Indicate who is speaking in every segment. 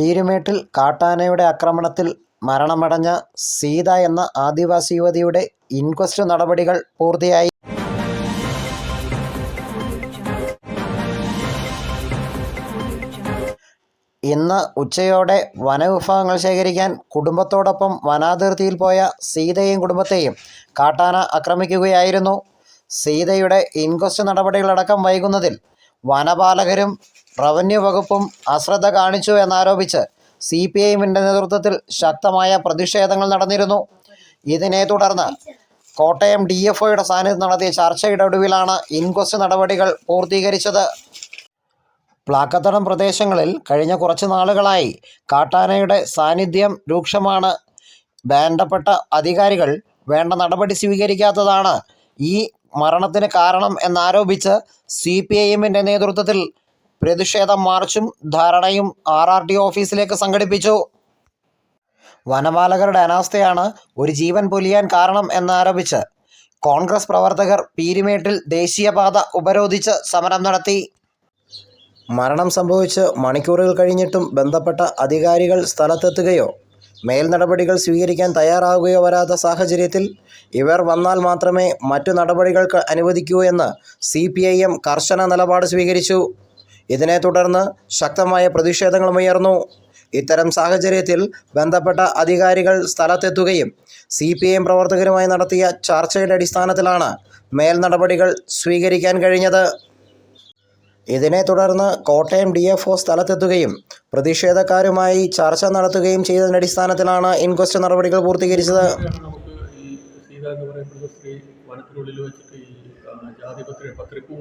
Speaker 1: പീരുമേട്ടിൽ കാട്ടാനയുടെ ആക്രമണത്തിൽ മരണമടഞ്ഞ സീത എന്ന ആദിവാസി യുവതിയുടെ ഇൻക്വസ്റ്റ് നടപടികൾ പൂർത്തിയായി. ഇന്ന് ഉച്ചയോടെ വനവിഭവങ്ങൾ ശേഖരിക്കാൻ കുടുംബത്തോടൊപ്പം വനാതിർത്തിയിൽ പോയ സീതയെയും കുടുംബത്തെയും കാട്ടാന ആക്രമിക്കുകയായിരുന്നു. സീതയുടെ ഇൻക്വസ്റ്റ് നടപടികളടക്കം വൈകുന്നതിൽ വനപാലകരും റവന്യൂ വകുപ്പും അശ്രദ്ധ കാണിച്ചു എന്നാരോപിച്ച് സി പി ഐഎമ്മിന്റെ നേതൃത്വത്തിൽ ശക്തമായ പ്രതിഷേധങ്ങൾ നടന്നിരുന്നു. ഇതിനെ തുടർന്ന് കോട്ടയം ഡി എഫ് ഒയുടെ സാന്നിധ്യം നടത്തിയ ചർച്ചയുടെ ഒടുവിലാണ് ഇൻക്വസ്റ്റ് നടപടികൾ പൂർത്തീകരിച്ചത്. പ്ലാക്കത്തടം പ്രദേശങ്ങളിൽ കഴിഞ്ഞ കുറച്ച് നാളുകളായി കാട്ടാനയുടെ സാന്നിധ്യം രൂക്ഷമാണ്. വേണ്ടപ്പെട്ട അധികാരികൾ വേണ്ട നടപടി സ്വീകരിക്കാത്തതാണ് ഈ മരണത്തിന് കാരണം എന്നാരോപിച്ച് സി പി ഐ എമ്മിന്റെ നേതൃത്വത്തിൽ പ്രതിഷേധ മാർച്ചും ധാരണയും ആർ ആർ ടി ഓഫീസിലേക്ക് സംഘടിപ്പിച്ചു. വനപാലകരുടെ അനാസ്ഥയാണ് ഒരു ജീവൻ പൊലിയാൻ കാരണം എന്നാരോപിച്ച് കോൺഗ്രസ് പ്രവർത്തകർ പീരിമേട്ടിൽ ദേശീയപാത ഉപരോധിച്ച് സമരം നടത്തി. മരണം സംഭവിച്ച് മണിക്കൂറുകൾ കഴിഞ്ഞിട്ടും ബന്ധപ്പെട്ട അധികാരികൾ സ്ഥലത്തെത്തുകയോ മേൽ നടപടികൾ സ്വീകരിക്കാൻ തയ്യാറാവുകയോ വരാത്ത സാഹചര്യത്തിൽ ഇവർ വന്നാൽ മാത്രമേ മറ്റു നടപടികൾക്ക് അനുവദിക്കൂ എന്ന് സി കർശന നിലപാട് സ്വീകരിച്ചു. ഇതിനെ തുടർന്ന് ശക്തമായ പ്രതിഷേധങ്ങളുമുയർന്നു ഇത്തരം സാഹചര്യത്തിൽ ബന്ധപ്പെട്ട അധികാരികൾ സ്ഥലത്തെത്തുകയും സി പി എം പ്രവർത്തകരുമായി നടത്തിയ ചർച്ചയുടെ അടിസ്ഥാനത്തിലാണ് മേൽ നടപടികൾ സ്വീകരിക്കാൻ കഴിഞ്ഞത്. ഇതിനെ തുടർന്ന് കോട്ടയം ഡി എഫ് ഒ സ്ഥലത്തെത്തുകയും പ്രതിഷേധക്കാരുമായി ചർച്ച നടത്തുകയും ചെയ്തതിന്റെ അടിസ്ഥാനത്തിലാണ് ഇൻക്വസ്റ്റ് നടപടികൾ പൂർത്തീകരിച്ചത്.
Speaker 2: നമുക്ക് പത്രിപ്പൂ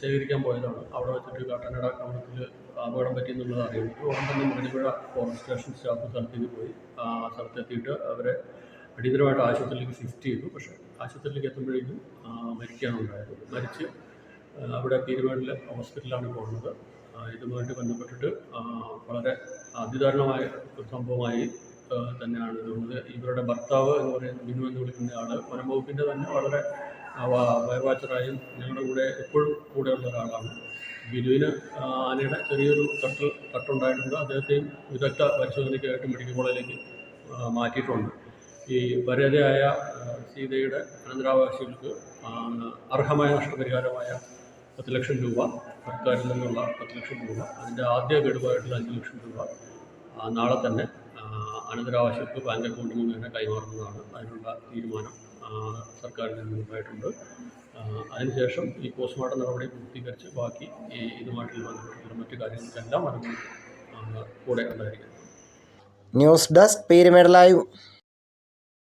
Speaker 2: ശേഖരിക്കാൻ പോയതാണ്. അവിടെ വെച്ചിട്ട് കാട്ടാനട കമ്പത്തിൽ അപകടം പറ്റി എന്നുള്ളത് അറിയുന്നു ഉടൻ തന്നെ മണിപ്പുഴ ഫോറസ്റ്റ് സ്റ്റേഷൻ സ്റ്റാഫ് സ്ഥലത്തേക്ക് പോയി. ആ സ്ഥലത്തെത്തിയിട്ട് അവരെ അടിയന്തരമായിട്ട് ആശുപത്രിയിലേക്ക് ഷിഫ്റ്റ് ചെയ്തു. പക്ഷേ ആശുപത്രിയിലേക്ക് എത്തുമ്പോഴേക്കും മരിക്കുകയാണ് ഉണ്ടായത്. മരിച്ച് അവിടെ പീരുമേടിലെ ഹോസ്പിറ്റലിലാണ് പോകുന്നത് ഇതുമായിട്ട് ബന്ധപ്പെട്ടിട്ട് വളരെ അതിദാരുണമായ ഒരു സംഭവമായി തന്നെയാണ്. ഇതുള്ളത് ഇവരുടെ ഭർത്താവ് എന്ന് പറയുന്ന ബിനു എന്ന് വിളിക്കുന്ന ആൾ വനം വകുപ്പിന്റെ തന്നെ വളരെ വയർ വാച്ചറായും ഞങ്ങളുടെ കൂടെ എപ്പോഴും കൂടെ ഉള്ള ഒരാളാണ്. ബിനുവിന് ആനയുടെ ചെറിയൊരു തട്ട് തട്ടുണ്ടായിട്ടുണ്ട്. അദ്ദേഹത്തെയും വിദഗ്ധ പരിശോധനയ്ക്കായിട്ട് മെഡിക്കൽ കോളേജിലേക്ക് മാറ്റിയിട്ടുണ്ട്. ഈ പരേതയായ സീതയുടെ അനന്തരാവകാശികൾക്ക് അർഹമായ നഷ്ടപരിഹാരമായ പത്ത് ലക്ഷം രൂപ സർക്കാരിൽ നിന്നുള്ള പത്ത് ലക്ഷം രൂപ അതിന്റെ ആദ്യ ഗഡുവായിട്ടുള്ള അഞ്ച് ലക്ഷം രൂപ നാളെ തന്നെ അനന്തരാവകാശികൾക്ക് ബാങ്ക് അക്കൗണ്ട് മുഖേന കൈമാറുന്നതാണ് അതിനുള്ള തീരുമാനം. സർക്കാരിൽ നിന്നുമായിട്ടുണ്ട് അതിനുശേഷം ഈ പോസ്റ്റ്മോർട്ടം നടപടി പൂർത്തീകരിച്ച് ബാക്കി ഈ ഇതുമായിട്ടുള്ള ബന്ധപ്പെട്ടുള്ള മറ്റു കാര്യങ്ങൾക്കെല്ലാം അനുഭവം കൂടെ ഉണ്ടായിരിക്കും.
Speaker 1: News desk Peermade live.